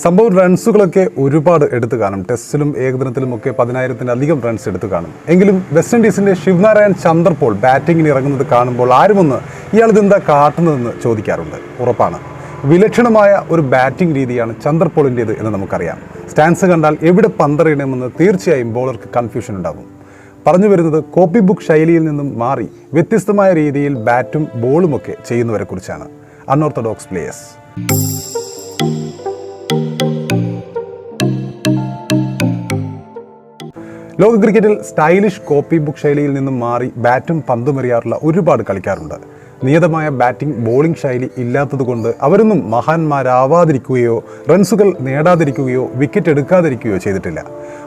സംഭവം റൺസുകളൊക്കെ ഒരുപാട് എടുത്തു കാണും. ടെസ്റ്റിലും ഏകദിനത്തിലും ഒക്കെ പതിനായിരത്തിലധികം റൺസ് എടുത്തു കാണും. എങ്കിലും വെസ്റ്റ് ഇൻഡീസിന്റെ ശിവനാരായൺ ചന്ദ്രപോൾ ബാറ്റിങ്ങിന് ഇറങ്ങുന്നത് കാണുമ്പോൾ ആരുമൊന്ന് ഇയാൾ ഇതെന്താ കാട്ടുന്നതെന്ന് ചോദിക്കാറുണ്ട്. ഉറപ്പാണ്. വിലക്ഷണമായ ഒരു ബാറ്റിംഗ് രീതിയാണ് ചന്ദ്രപോളിന്റേത് എന്ന് നമുക്കറിയാം. സ്റ്റാൻസ് കണ്ടാൽ എവിടെ പന്തറിയണമെന്ന് തീർച്ചയായും ബോളർക്ക് കൺഫ്യൂഷൻ ഉണ്ടാകും. പറഞ്ഞു വരുന്നത് കോപ്പി ബുക്ക് ശൈലിയിൽ നിന്നും മാറി വ്യത്യസ്തമായ രീതിയിൽ ബാറ്റും ബോളുമൊക്കെ ചെയ്യുന്നവരെ കുറിച്ചാണ്. അൺഓർത്തഡോക്സ് പ്ലേയേഴ്സ് ലോക ക്രിക്കറ്റിൽ സ്റ്റൈലിഷ് കോപ്പി ബുക്ക് ശൈലിയിൽ നിന്നും മാറി ബാറ്റും പന്തും എറിയാറുള്ള ഒരുപാട് കളിക്കാറുണ്ട് നിയതമായ ബാറ്റിംഗ് ബോളിംഗ് ശൈലി ഇല്ലാത്തതുകൊണ്ട് അവരൊന്നും മഹാന്മാരാവാതിരിക്കുകയോ റൺസുകൾ നേടാതിരിക്കുകയോ വിക്കറ്റ് എടുക്കാതിരിക്കുകയോ ചെയ്തിട്ടില്ല.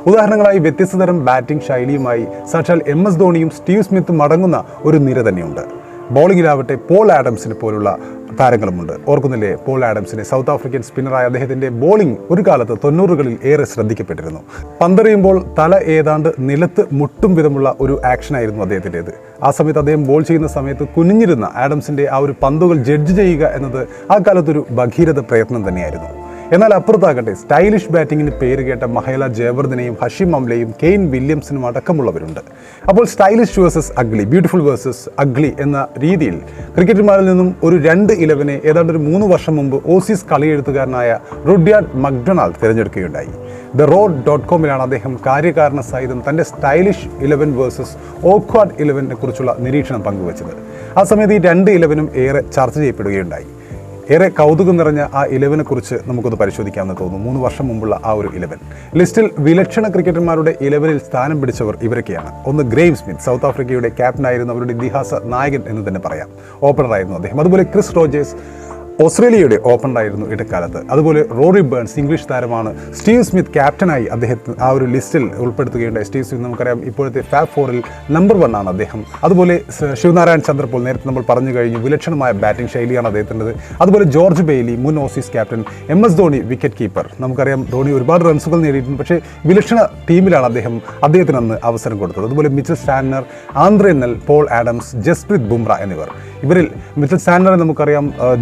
ഉദാഹരണങ്ങളായി വ്യത്യസ്ത തരം ബാറ്റിംഗ് ശൈലിയുമായി സാക്ഷാൽ എം എസ് ധോണിയും സ്റ്റീവ് സ്മിത്തും അടങ്ങുന്ന ഒരു നിര തന്നെയുണ്ട്. ബോളിങ്ങിലാവട്ടെ പോൾ ആഡംസിനെ പോലുള്ള താരങ്ങളുമുണ്ട്. ഓർക്കുന്നില്ലേ? പോൾ ആഡംസിനെ സൗത്ത് ആഫ്രിക്കൻ സ്പിന്നറായ അദ്ദേഹത്തിന്റെ ബോളിംഗ് ഒരു കാലത്ത് തൊണ്ണൂറുകളിൽ ഏറെ ശ്രദ്ധിക്കപ്പെട്ടിരുന്നു. പന്തെറിയുമ്പോൾ തല ഏതാണ്ട് നിലത്ത് മുട്ടും വിധമുള്ള ഒരു ആക്ഷനായിരുന്നു അദ്ദേഹത്തിന്റെത്. ആ സമയത്ത് അദ്ദേഹം ബോൾ ചെയ്യുന്ന സമയത്ത് കുനിഞ്ഞിരുന്ന ആഡംസിന്റെ ആ ഒരു പന്തുകൾ ജഡ്ജ് ചെയ്യുക എന്നത് ആ കാലത്തൊരു ഭഗീരഥ പ്രയത്നം തന്നെയായിരുന്നു. എന്നാൽ അപ്പുറത്താകട്ടെ സ്റ്റൈലിഷ് ബാറ്റിങ്ങിന് പേര് കേട്ട മഹേല ജയവർദ്ധനെയും ഹഷിം അംലയും കെയ്ൻ വില്യംസിനും അടക്കമുള്ളവരുണ്ട്. അപ്പോൾ stylish versus ugly beautiful versus ugly എന്ന രീതിയിൽ ക്രിക്കറ്റർമാരിൽ നിന്നും ഒരു രണ്ട് ഇലവനെ ഏതാണ്ട് ഒരു മൂന്ന് വർഷം മുമ്പ് ഓസീസ് കളിയെഴുത്തുകാരനായ റുഡ്യാഡ് മക്ഡൊണാൾഡ് തിരഞ്ഞെടുക്കുകയുണ്ടായി. ദ റോഡ് ഡോട്ട് കോമിലാണ് അദ്ദേഹം കാര്യകാരണ സഹിതം തന്റെ സ്റ്റൈലിഷ് ഇലവൻ വേഴ്സസ് ഓക്വാഡ് ഇലവനെ കുറിച്ചുള്ള നിരീക്ഷണം പങ്കുവച്ചത്. ആ സമയത്ത് ഈ രണ്ട് ഇലവനും ഏറെ ചർച്ച ചെയ്യപ്പെടുകയുണ്ടായി. ഏറെ കൗതുകം നിറഞ്ഞ ആ ഇലവനെ കുറിച്ച് നമുക്കൊന്ന് പരിശോധിക്കാമെന്ന് തോന്നുന്നു. മൂന്ന് വർഷം മുമ്പുള്ള ആ ഒരു ഇലവൻ ലിസ്റ്റിൽ വിലക്ഷണ ക്രിക്കറ്റർമാരുടെ ഇലവനിൽ സ്ഥാനം പിടിച്ചവർ ഇവരൊക്കെയാണ്. ഒന്ന് ഗ്രെയിം സ്മിത്ത് സൗത്ത് ആഫ്രിക്കയുടെ ക്യാപ്റ്റനായിരുന്നു അവരുടെ ഇതിഹാസ നായകൻ എന്ന് തന്നെ പറയാം. ഓപ്പണറായിരുന്നു അദ്ദേഹം. അതുപോലെ ക്രിസ് റോജേഴ്സ് ഓസ്ട്രേലിയയുടെ ഓപ്പണറായിരുന്നു ഇടക്കാലത്ത്. അതുപോലെ റോറി ബേൺസ് ഇംഗ്ലീഷ് താരമാണ് സ്റ്റീവ് സ്മിത്ത് ക്യാപ്റ്റനായി അദ്ദേഹത്തിന് ആ ഒരു ലിസ്റ്റിൽ ഉൾപ്പെടുത്തുകയുണ്ടായി. സ്റ്റീവ് സ്മിത്ത് നമുക്കറിയാം ഇപ്പോഴത്തെ ഫാബ് ഫോറിൽ നമ്പർ വൺ ആണ് അദ്ദേഹം. അതുപോലെ ശിവനാരായൺ ചന്ദ്രപോൾ നേരത്തെ നമ്മൾ പറഞ്ഞു കഴിഞ്ഞു വിലക്ഷണമായ ബാറ്റിംഗ് ശൈലിയാണ് അദ്ദേഹത്തിന്റെത്. അതുപോലെ ജോർജ് ബെയ്ലി മുൻ Aussies captain M S Dhoni wicket keeper. നമുക്കറിയാം ധോണി ഒരുപാട് റൺസുകൾ നേടിയിട്ടുണ്ട് പക്ഷേ വിലക്ഷണ ടീമിലാണ് അദ്ദേഹം അദ്ദേഹത്തിന് അന്ന് അവസരം കൊടുത്തത്. അതുപോലെ മിച്ചൽ സ്റ്റാൻഡർ ആന്ധ്ര നെൽ പോൾ ആഡംസ് ജസ്പ്രീത് ബുംറ എന്നിവർ. ഇവരിൽ മിച്ചൽ സ്റ്റാൻഡറെ നമുക്കറിയാം ആ,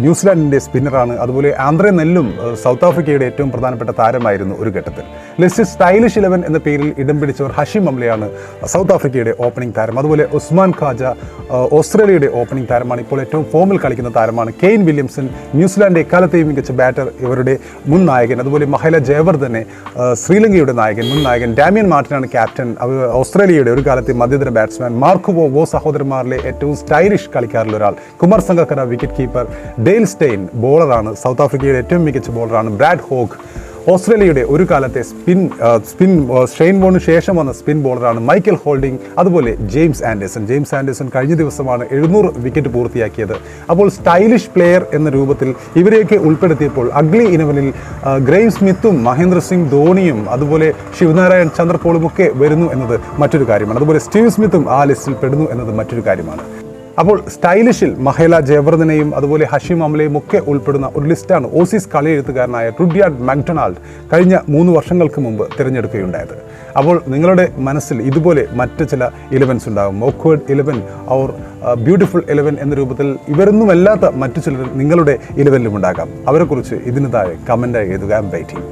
ന്യൂസിലാൻഡിന്റെ സ്പിന്നറാണ്. അതുപോലെ ആന്ധ്ര നെല്ലും സൗത്ത് ആഫ്രിക്കയുടെ ഏറ്റവും പ്രധാനപ്പെട്ട താരമായിരുന്നു ഒരു ഘട്ടത്തിൽ. ലിസ്റ്റ് സ്റ്റൈലിഷ് ഇലവൻ എന്ന പേരിൽ ഇടം പിടിച്ചവർ ഹഷിം അംലയാണ് സൗത്ത് ആഫ്രിക്കയുടെ ഓപ്പണിംഗ് താരം. അതുപോലെ ഉസ്മാൻ ഖാജ ഓസ്ട്രേലിയയുടെ ഓപ്പണിംഗ് താരമാണ്. ഇപ്പോൾ ഏറ്റവും ഫോമിൽ കളിക്കുന്ന താരമാണ്. കെയ്ൻ വില്യംസൺ ന്യൂസിലാൻഡ് എക്കാലത്തെയും മികച്ച ബാറ്റർ ഇവരുടെ മുൻ നായകൻ. അതുപോലെ മഹല ജയവർദ്ധനെ ശ്രീലങ്കയുടെ നായകൻ മുൻ നായകൻ ഡാമിയൻ മാർട്ടിനാണ് ക്യാപ്റ്റൻ അവ- ഓസ്ട്രേലിയയുടെ ഒരു കാലത്തെ മധ്യതര ബാറ്റ്സ്മാൻ മാർക്കോ വോ സഹോദരന്മാരിലെ ഏറ്റവും സ്റ്റൈലിഷ് കളിക്കാരിൽ ഒരാൾ. Kumar Sangakkara wicket keeper Dale Steyn ബോളറാണ് South ആഫ്രിക്കയുടെ ഏറ്റവും മികച്ച ബോളറാണ് ബ്രാഡ് ഹോക്ക് ഓസ്ട്രേലിയയുടെ ഒരു കാലത്തെ സ്പിൻ സ്പിൻ ഷെയ്ൻ ബോണിന് ശേഷം വന്ന സ്പിൻ ബോളറാണ് മൈക്കൽ ഹോൾഡിംഗ് അതുപോലെ ജെയിംസ് ആൻഡേഴ്സൺ ജെയിംസ് ആൻഡേഴ്സൺ കഴിഞ്ഞ ദിവസമാണ് എഴുന്നൂറ് വിക്കറ്റ് പൂർത്തിയാക്കിയത്. അപ്പോൾ സ്റ്റൈലിഷ് പ്ലെയർ എന്ന രൂപത്തിൽ ഇവരെയൊക്കെ ഉൾപ്പെടുത്തിയപ്പോൾ അഗ്ലി ഇനവനിൽ ഗ്രെയിം സ്മിത്തും മഹേന്ദ്ര സിംഗ് ധോണിയും അതുപോലെ ശിവനാരായൺ ചന്ദ്രപോളും ഒക്കെ വരുന്നു എന്നത് മറ്റൊരു കാര്യമാണ്. അതുപോലെ സ്റ്റീവ് സ്മിത്തും ആ ലിസ്റ്റിൽ പെടുന്നു എന്നത് മറ്റൊരു കാര്യമാണ്. അപ്പോൾ സ്റ്റൈലിഷിൽ മഹേല ജയവർദ്ധനെയും അതുപോലെ ഹഷിം അമലയും ഒക്കെ ഉൾപ്പെടുന്ന ഒരു ലിസ്റ്റാണ് ഓസീസ് കളിയെഴുത്തുകാരനായ റുഡ്യാഡ് മാക്ഡൊണാൾഡ് കഴിഞ്ഞ മൂന്ന് വർഷങ്ങൾക്ക് മുമ്പ് തിരഞ്ഞെടുക്കുകയുണ്ടായത്. അപ്പോൾ നിങ്ങളുടെ മനസ്സിൽ ഇതുപോലെ മറ്റ് ചില ഇലവൻസ് ഉണ്ടാകും awkward eleven or beautiful eleven എന്ന രൂപത്തിൽ ഇവരൊന്നുമല്ലാത്ത മറ്റു ചിലർ നിങ്ങളുടെ ഇലവനിലും ഉണ്ടാകാം. അവരെക്കുറിച്ച് ഇതിന് താഴെ കമന്റായി എഴുതുക വെയിറ്റിംഗ്